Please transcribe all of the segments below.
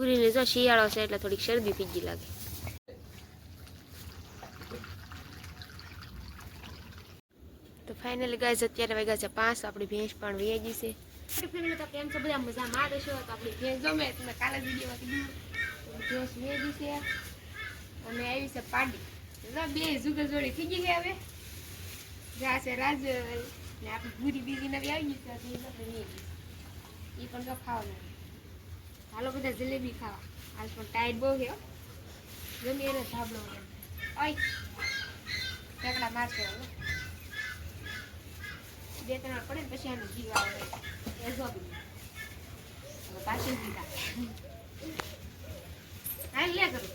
પૂરીને જો શિયાળો છે એટલે થોડીક શરદી ફીજી લાગે. તો ફાઇનલી ગાય અત્યારે વાગ્યા છે પાંચ, આપણી ભેંસ પણ વેજી છે. ફેમિલી તો કેમ છો, બધા મજા મારે છો? તો આપણી ભેંસ ગમે તમે કાલે વિડીયોમાં કીધું ભેંસ વેજી છે. અને આવી છે પાડી. બે જુગલ જોડી થઈ ગઈ છે હવે. છે રાજ, ને આપણી ભૂરી બીજી નવી આવી ગઈ છે એ પણ ખાવાનું હાલો બધા જલેબી ખાવા. આજ પણ ટાઈટ બહુ છે હો. ગમે એને ધાબળો. ઓય. ટેકડા મારશે બે ત્રણ પડે ને પછી આનું જીવ આવે એ જોબી પાછી દીધા હાલ લે કરું.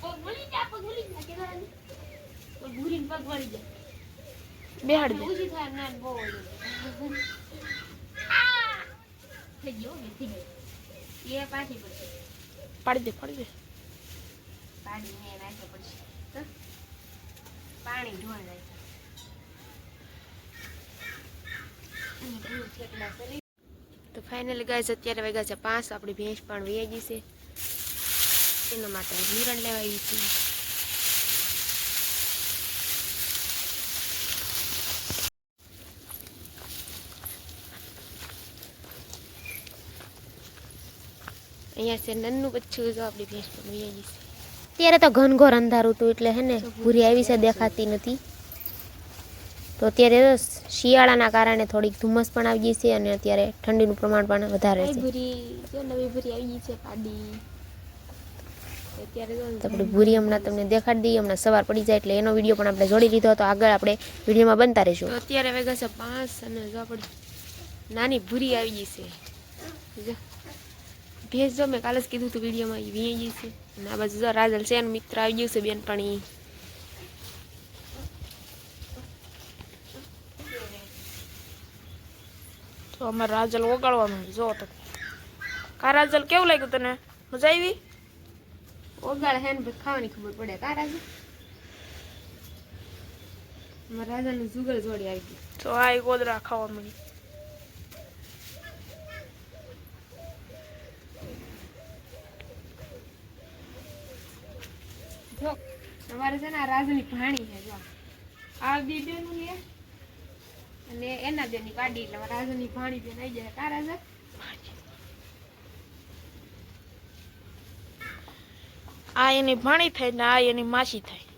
પગ વળી જા પગ વળી જા કે કોઈ ભૂરીને પગ વળી જાય બેહાડ દે. ઊંચી થાય ના બહુ વળી થઈ ગયો હો, થઈ ગયો. એ પાછી પડશે. પાડી દે પાડી દે. પાણી ને નાખવું પડશે પાણી ઢોળ તો ફાઇનલી ગાય અત્યારે વાગ્યા છે પાંચ. આપણી ભેંસ પણ વેજી છે. એના માટે નિરણ લેવાય છે. અહીંયા છે નન્નું બચ્ચું જો આપણી ભેંસ પણ વેજી છે. અત્યારે તો ઘનઘોર અંધારું હતું એટલે હે ને ભૂરી આવી છે દેખાતી નથી. તો અત્યારે શિયાળાના કારણે થોડીક ધુમ્મસ પણ આવી ગઈ છે અને અત્યારે ઠંડીનું પ્રમાણ પણ વધારે છે. ભૂરી નવી ભૂરી આવી ગઈ છે પાડી. અત્યારે આપણે ભૂરી હમણાં તમને દેખાડી દઈએ હમણાં સવાર પડી જાય એટલે એનો વીડિયો પણ આપણે જોડી લીધો તો આગળ આપણે વિડીયોમાં બનતા રહીશું. અત્યારે વેગા છે પાંચ અને જો આપણે નાની ભૂરી આવી ગઈ છે. જો જો મેં કાલે જ કીધું હતું વિડીયોમાં એ વી ગઈ છે અને આ બાજુ જો રાજલ છે એનું મિત્ર આવી ગયું છે બેનપણી તો અમે રાજલ ઓગાળવાનું જો તો કા રાજલ કેવું લાગ્યું તને મજા આવી ઓગાળ હે ને ખાવાની ખબર પડે કા રાજલ મારા રાજાનું જુગલ જોડી આવી ગઈ તો આ ગોદરા ખાવા મળી તમારે છે ને આ રાજની ભાણી છે, જો. આ બેનું લે અને એના બેની પાડી એટલે રાજની ભાણી બેન આવી જાય કા રાજા આ એની ભાણી થાય ને આ એની માસી થાય